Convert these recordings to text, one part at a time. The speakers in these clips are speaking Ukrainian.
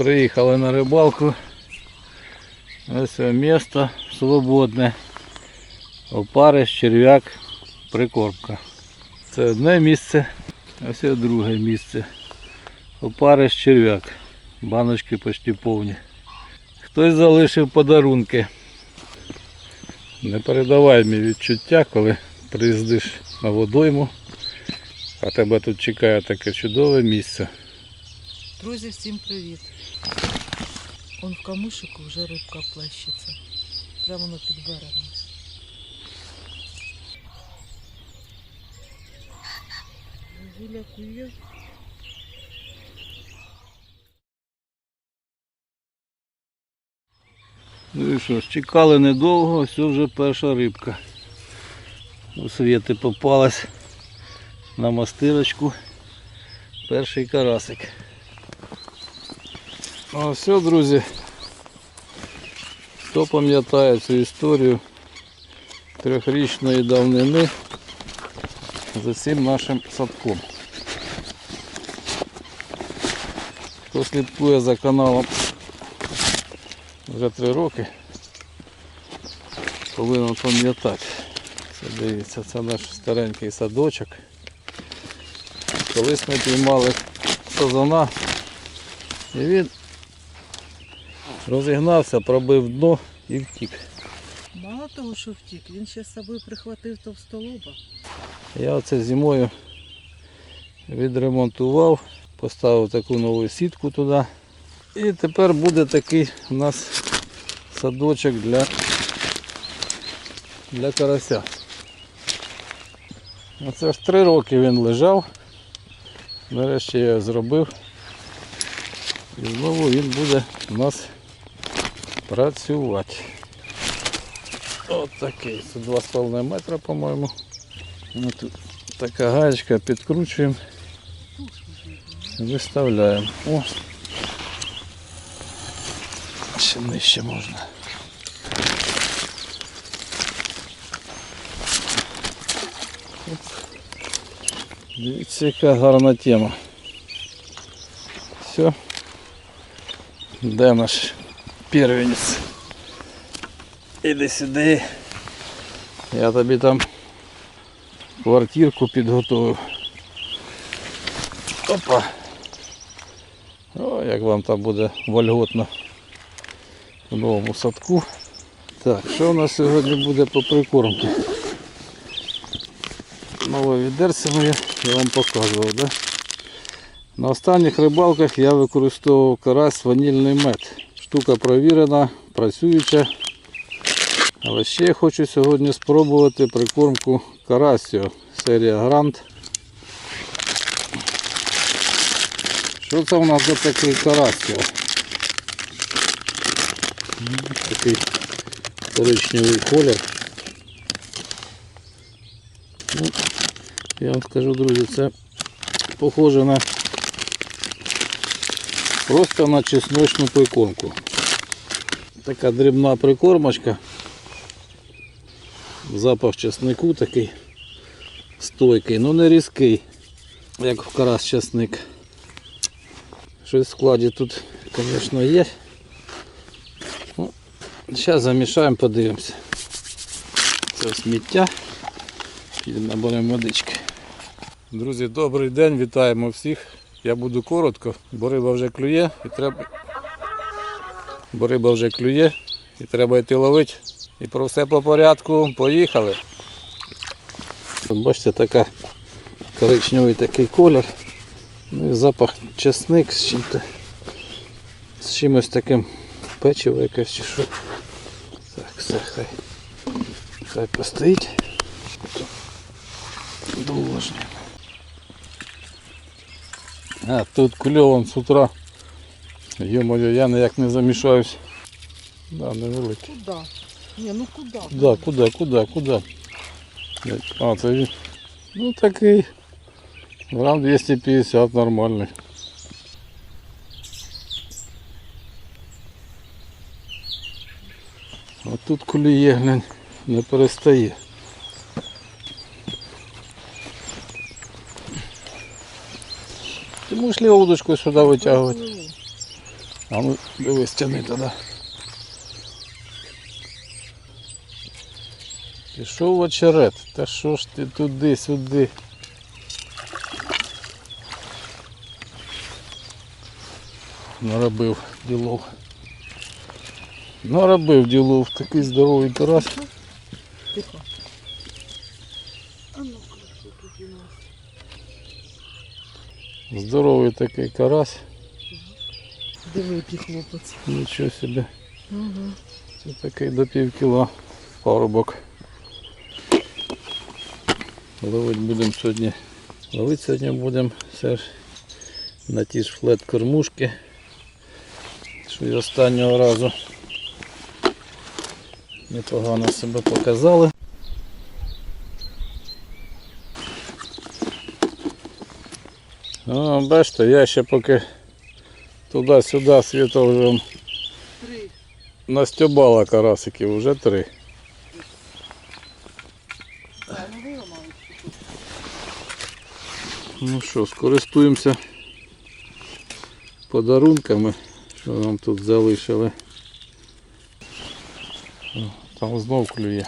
Приїхали на рибалку. Ось місто свободне. Опариш, черв'як, прикормка. Це одне місце, а це друге місце. Опариш, черв'як. Баночки почти повні. Хтось залишив подарунки. Непередаваємі відчуття, коли приїздиш на водойму, а тебе тут чекає таке чудове місце. Друзі, всім привіт. Он в камушику вже рибка плещеться. Прямо на під берегом. Зіля кує. Ну і що ж, чекали недовго, ось вже перша рибка. У світи попалась на мастирочку. Перший карасик. А все, друзі. Хто пам'ятає цю історію трьохрічної давнини за цим нашим садком. Хто слідкує за каналом вже три роки. Повинен пам'ятати. Це дивіться, це наш старенький садочок. Колись ми піймали сазана і він розігнався, пробив дно і втік. Мало того, що втік, він ще з собою прихватив товстолоба. Я оце зимою відремонтував, поставив таку нову сітку туди. І тепер буде такий у нас садочок для, для карася. Оце ж три роки він лежав. Нарешті я його зробив. І знову він буде у нас працювати. От такий. Це 2,5 метра, по-моєму. Ну, тут така гаечка, підкручуємо, виставляємо. О! Ще нижче можна. Оп. Дивіться, яка гарна тема. Все. Де наш Первенець? Іди сюди. Я тобі там квартирку підготовив. Опа. О, як вам там буде вольготно в новому садку. Так, що у нас сьогодні буде по прикормку? Нове відерце моє, я вам показував, да? На останніх рибалках я використовував карась ванільний мед. Штука провірена, працююча. Але ще хочу сьогодні спробувати прикормку карасіо, серія Грант. Що це у нас за такий карасіо? Такий коричневий колір. Ну, я вам скажу, друзі, це похоже на просто на чесночну прикормку. Така дрібна прикормочка. Запах чеснику такий стойкий, ну не різкий, як в карась чесник. Щось в складі тут, звісно, є. Ну, зараз замішаємо, подивимося. Це сміття. Підемо наберемо водички. Друзі, добрий день, вітаємо всіх. Я буду коротко, бо риба вже клює і треба. Бо риба вже клює і треба йти ловити. І про все по порядку. Поїхали. Бачите, така коричневий такий колір. Ну і запах чесник з чим-то. З чимось таким печиво якесь чи що. Так, все, хай. Хай постоїть. Довожні. А, тут кльовом з утра. Йо-моє, я ніяк не замішаюсь. Да, невеликий. Куда? Ні, ну куди? Куда, куда, куда, куда? А, це він. Ну такий. Грам 250 нормальний. А тут куліє, глянь, не перестає. Можеш ліву удочку сюди витягувати. А ну, дивись, тяни тоді. Пішов в очерет. Та що ж ти туди-сюди? Наробив ділов. Наробив ділов такий здоровий карась. Тихо. А ну-ка, що тут у нас? Здоровий такий карась. Диви, який хлопець. Нічого собі. Угу. Це такий до пів кіла парубок. Ловить будемо сьогодні. Ловити сьогодні будемо все ж на ті ж флет кормушки. Що і останнього разу непогано себе показали. А, бачите, я ще поки туди-сюди світа вже. Настюбала карасиків, вже три. Ну. Ну що, скористуємося подарунками, що нам тут залишили. Там знов клює.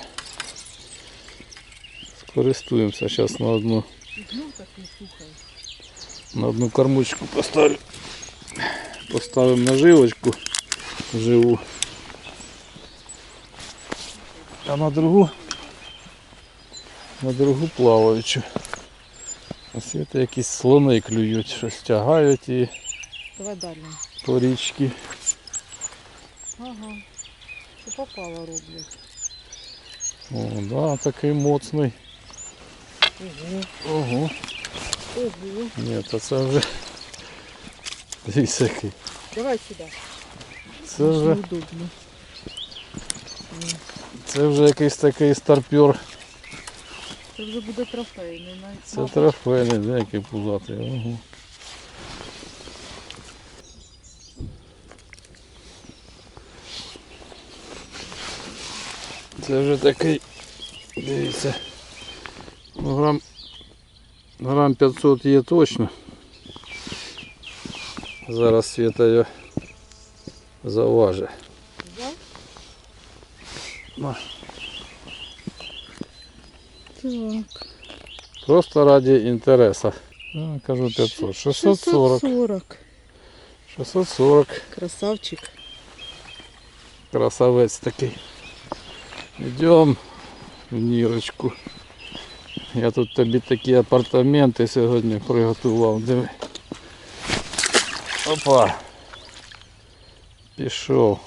Скористуємося зараз на одну, знов так не слухає. На одну кормочку поставлю. Поставимо наживочку живу. А на другу на другу плаваючу. А світа якісь слони клюють, щось тягають і по річці. Ага. Що попало роблять. О, да, такий моцний. Ого. Ого. Ого. Ні, то це вже. Який. Давай сюди. Це вже, Неудобно. це вже якийсь такий старпер. Це вже буде трофейний. навіть Це трофейний, де який пузатий. Ого. Це вже такий, дивіться, ну, грам, грам 500 є точно. Зараз світа його заважить. Да? На. Так. Просто ради інтересу. Ну, кажу 500. 640. 640. 640. Красавчик. Красавець такий. Йдемо в Нірочку. Я тут тобі такі апартаменти сьогодні приготував. Диви. Опа. Пішов.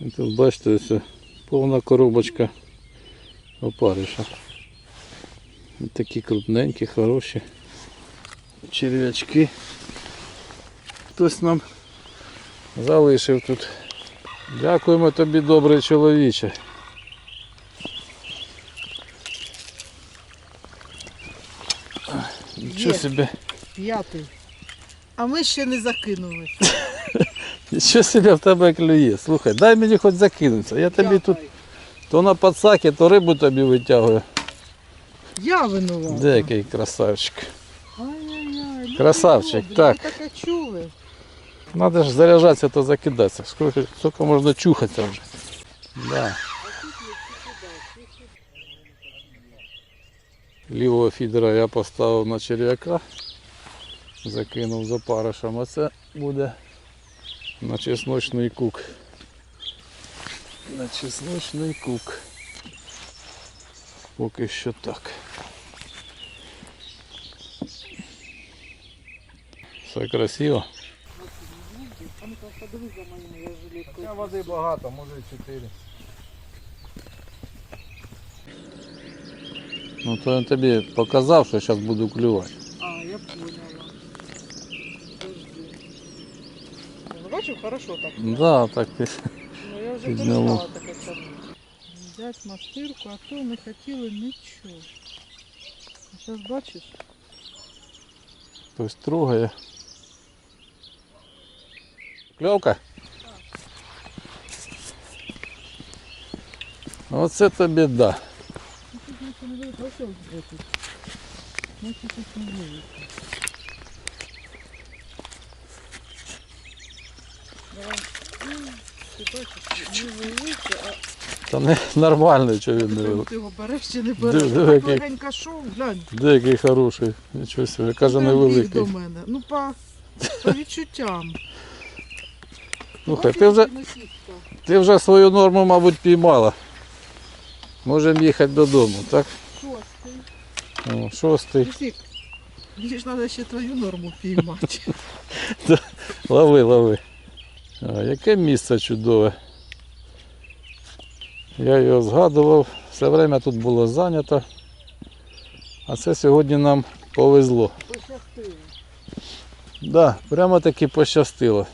І тут бачите, ось повна коробочка опариша. Такі крупненькі, хороші. Черв'ячки. Хтось нам залишив тут. Дякуємо тобі, добрий чоловіче. Нічого Є. собі, П'ятий. А ми ще не закинули. нічого собі в тебе клює. Слухай, дай мені хоч закинутися. Я тобі тут то на пацаки, то рибу тобі витягую. Я винувата. Де який красавчик. Ай-яй-яй. ну Красавчик, добре, так. Ви таке чули. Надо ж заряджатися то закидатися. Скільки, скільки можна чухатися вже. Да. Лівого фідера я поставив на черв'яка, закинув за паришем, а це буде на чесночний кук. На чесночний кук. Поки що так. Все красиво. Води багато, може 4. Ну то він тобі показав, що зараз буду клювати. А, я поняла. Подожди. Бачив, хорошо так. Да, так ти. Ну я вже Підняло. перестала таке тягнути. Взять мастирку, а то не хотіли нічого. А зараз бачиш? Хтось трогає. Кльовка? Оце тобі да. Ну не ось тут. Значить тут не вийшло. Ти бачиш, не велике, а Та не нормально, що він не Прям ти його береш чи не береш. Диви, диви, Так який. легенько шов, глянь. Деякий хороший. Нічого собі. Каже, Прям біг невеликий. до мене. Ну, по, по відчуттям. Слухай, Бачиш, ти вже, який ти вже свою норму, мабуть, піймала. Можемо їхати додому, так? Шостий. О, шостий. Лисик, мені ж треба ще твою норму піймати. Лови, лови. А, яке місце чудове. Я його згадував, все время тут було зайнято. А це сьогодні нам повезло. Пощастило. Да, прямо таки пощастило.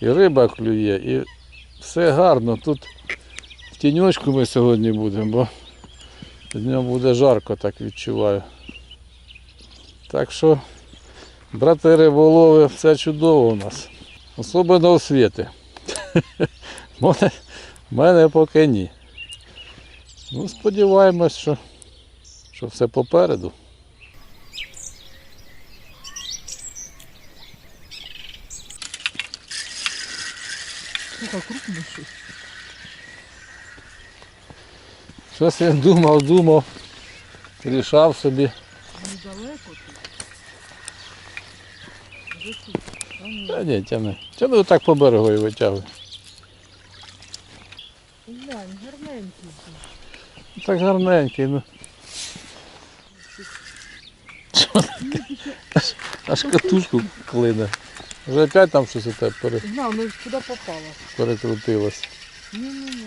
І риба клює, і все гарно. Тут в тіньочку ми сьогодні будемо, бо днем буде жарко, так відчуваю. Так що, брати риболови, все чудово у нас. Особливо у світи. Мене, мене поки ні. Ну, сподіваємось, що, що все попереду. Слухай, крупно щось. Щось він думав, думав, рішав собі. Та ні, тяни. Тяни так по берегу і витягуй. Глянь, гарненький. Так гарненький, ну. Аж, аж катушку клине. Вже опять там щось у тебе пере, На, ну куди попало? перекрутилось. Ні-ні-ні.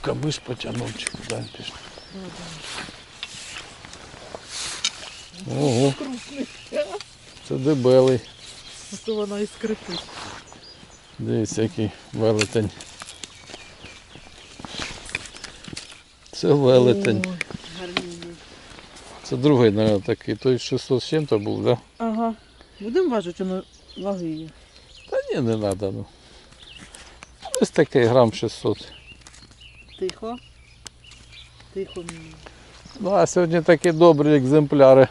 Камиш потягнув чи куди він пішов. да, да. Ого, це дебелий. А то вона і скрипить. Дивіться, який велетень. Це велетень. Це другий, мабуть, такий. Той 600 з чим-то був, так? Да? Ага. Будемо важити, воно ваги є. Та ні, не треба. Ну. Ось такий грам 600. Тихо. Тихо мені. Ну а сьогодні такі добрі екземпляри.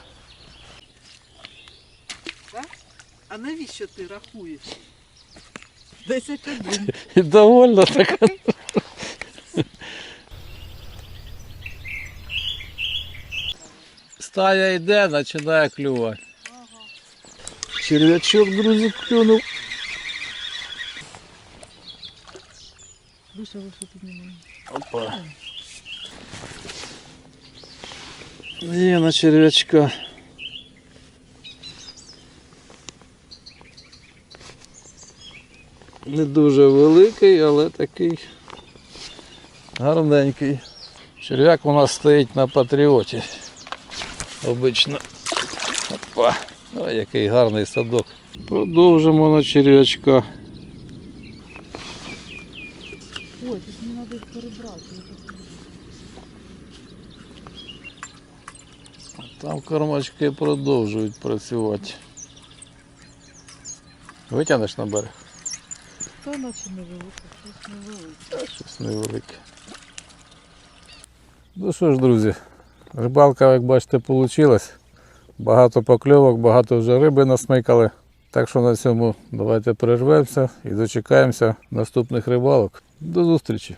А навіщо ти рахуєш? Десять один. І довольно так. Стая йде, починає клювати. Черв'ячок, друзі, клюнув. Вище тут немає. Опа. Є на черв'ячка. Не дуже великий, але такий гарненький. Черв'як у нас стоїть на патріоті. Обично. Опа. Ой, який гарний садок. Продовжимо на черв'ячка. Ой, тут не треба їх перебрати. Там кормачки продовжують працювати. Витягнеш на берег? Та наче невелике, щось невелике. Щось невелике. Ну що ж, друзі, рибалка, як бачите, вийшла. Багато покльовок, багато вже риби насмикали. Так що на цьому давайте перервемося і дочекаємося наступних рибалок. До зустрічі!